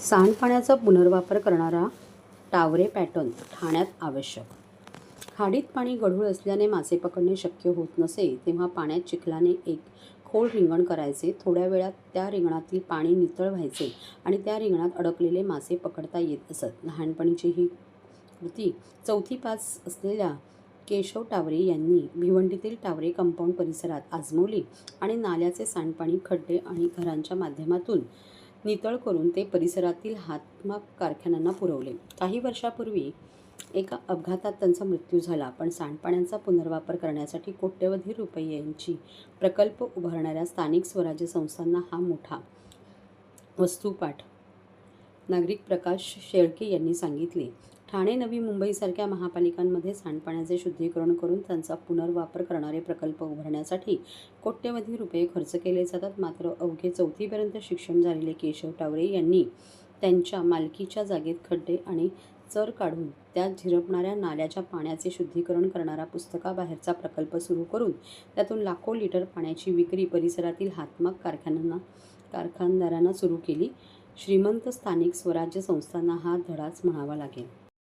सांडपाण्याचा पुनर्वापर करणारा टावरे पॅटर्न ठाण्यात आवश्यक. खाडीत पाणी गढूळ असल्याने मासे पकडणे शक्य होत नसे तेव्हा पाण्यात चिखलाने एक खोल रिंगण करायचे. थोड्या वेळात त्या रिंगणातील पाणी नितळ व्हायचे आणि त्या रिंगणात अडकलेले मासे पकडता येत असत. लहानपणीची ही कृती. चौथी पास असलेल्या केशव टावरे यांनी भिवंडीतील टावरे कंपाऊंड परिसरात आजमवली आणि नाल्याचे सांडपाणी खड्डे आणि घरांच्या माध्यमातून नितळ करून ते परिसरातील हातमाग कारखान्यांना पुरवले. काही वर्षापूर्वी एका अपघातात त्यांचा मृत्यू झाला पण सांडपाण्याचा पुनर्वापर करण्यासाठी कोट्यवधी रुपयांची प्रकल्प उभारणाऱ्या स्थानिक स्वराज्य संस्थांना हा मोठा वस्तुपाठ नागरिक प्रकाश शेळके यांनी सांगितले. ठाणे नवी मुंबईसारख्या महापालिकांमध्ये सांडपाण्याचे शुद्धीकरण करून त्यांचा पुनर्वापर करणारे प्रकल्प उभारण्यासाठी कोट्यवधी रुपये खर्च केले जातात. मात्र अवघे चौथीपर्यंत शिक्षण झालेले केशव टावरे यांनी त्यांच्या मालकीच्या जागेत खड्डे आणि चर काढून त्यात झिरपणाऱ्या नाल्याच्या पाण्याचे शुद्धीकरण करणारा पुस्तकाबाहेरचा प्रकल्प सुरू करून त्यातून लाखो लिटर पाण्याची विक्री परिसरातील हातमाग कारखान्यांना कारखानदारांना सुरू केली. श्रीमंत स्थानिक स्वराज्य संस्थांना हा धडाच म्हणावा लागेल.